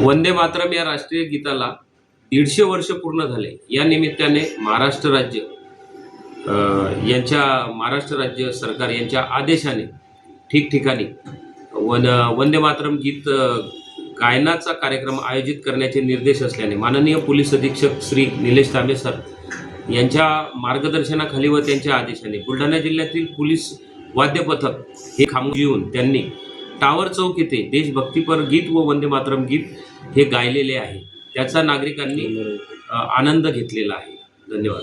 वंदे मातरम या राष्ट्रीय गीताला दीडशे वर्ष पूर्ण झाले. या निमित्ताने महाराष्ट्र राज्य यांच्या महाराष्ट्र राज्य सरकार यांच्या आदेशाने ठिकठिकाणी वन वंदे मातरम गीत गायनाचा कार्यक्रम आयोजित करण्याचे निर्देश असल्याने माननीय पोलीस अधीक्षक श्री निलेश तांबे सर यांच्या मार्गदर्शनाखाली व त्यांच्या आदेशाने बुलढाणा जिल्ह्यातील पोलीस वाद्यपथक हे खामोश घेऊन त्यांनी टावर चौक येथे देशभक्तीपर गीत व वंदे मातरम गीत हे गायलेले आहे. त्याचा नागरिकांनी आनंद घेतलेला आहे. धन्यवाद.